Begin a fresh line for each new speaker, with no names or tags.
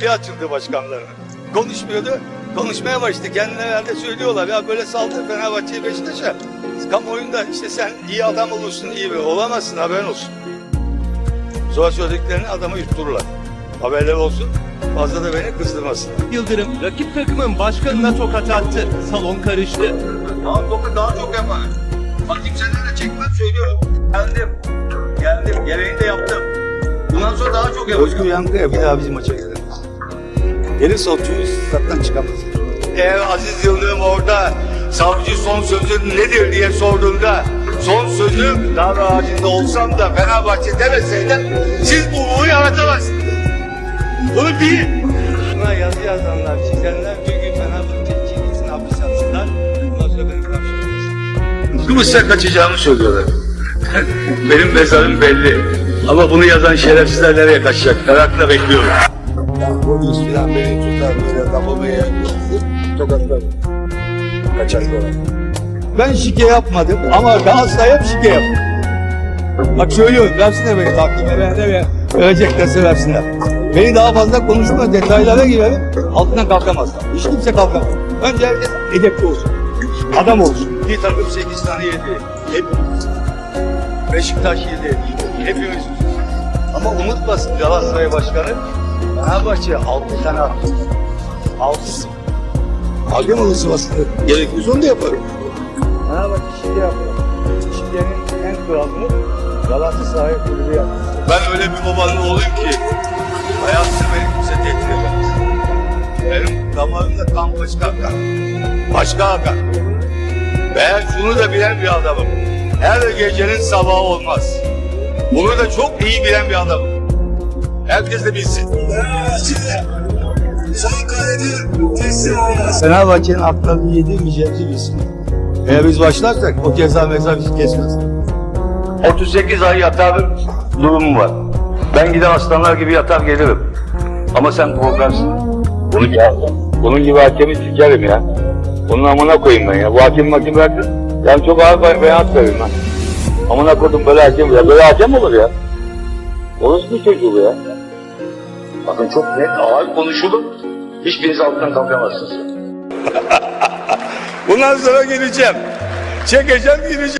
kapıyı açıldı başkanlarına. Konuşmuyordu. Konuşmaya başladı. Kendine herhalde söylüyorlar. Ya böyle saldır Fenerbahçe'yi Beşiktaş'a. Kamuoyunda işte sen iyi adam olursun, iyi bir olamazsın haberin olsun. Sonra söylediklerini adama yuttururlar. Haberler olsun. Fazla da beni kızdırmasın.
Yıldırım rakip takımın başkanına tokat attı. Salon karıştı.
Daha çok, daha çok yapar. Bak kimselerle çekmem söylüyorum. Geldim. Geldim. Gereğini de yaptım. Bundan sonra daha çok yaparım. Özgür Yankı'ya bir daha bizim maça gelir. Gelirse o tüyü stat'tan çıkamaz. Eğer Aziz Yıldırım orada savcı son sözü nedir diye sorduğunda son sözüm dar ağacında olsam da Fenerbahçe demeseydim siz bu yaratamazsınız. Bunu bilin. Buna yazı yazanlar, çizenler bir gün Fenerbahçe çizgisini hapis yatsınlar. Bundan sonra benim karşımda Kıbrıs'a kaçacağımı söylüyorlar. benim mezarım belli. Ama bunu yazan şerefsizler nereye kaçacak? Merakla bekliyorum.
Polis filan beni tutar böyle kafamı yer. Tokatlar. Kaçaklar.
Ben şike yapmadım ama Galatasaray'a hep şike yaptım. Bak söylüyorum, versinler beni takvime, ben de ver. Vereceklerse versinler. Beni daha fazla konuşma, detaylara girelim, altından kalkamazlar. Hiç kimse kalkamaz. Önce herkes edepli olsun. Adam olsun. Bir takım 8 tane yedi. Hepimiz. Beşiktaş yedi. Hepimiz. Ama unutmasın Galatasaray Başkanı, Fenerbahçe 6 tane attı. 6 Hakem olması aslında. Gerekiyorsa onu da yaparım. Fenerbahçe şimdi yapıyor. Şikenin en kralını Galatasaray kulübü yaptı. Ben öyle bir babanın oğluyum ki hayatımda beni kimse tehdit edemez. Benim damarımda kan başka akar. Başka akar. Ben şunu da bilen bir adamım. Her gecenin sabahı olmaz. Bunu da çok iyi bilen bir adamım. Herkes de bilsin. Fenerbahçe'nin haklarını yedirmeyeceğimizi bilsin. Eğer biz başlarsak o ceza meza bizi kesmez. 38 ay yatar durumum var. Ben gider aslanlar gibi yatar gelirim. Ama sen korkarsın. Bunu bunun gibi hakemi sikerim ya. Onun amına koyayım ben ya. Bu hakem hakim verdin. Yani çok ağır bir beyanat vereyim ben. Amına koydum böyle hakem ya. Böyle hakem olur ya. Orası bir çocuğu ya. Bakın çok net ağır konuşulur. Hiçbiriniz altından kalkamazsınız. Bundan sonra geleceğim. Çekeceğim, gireceğim.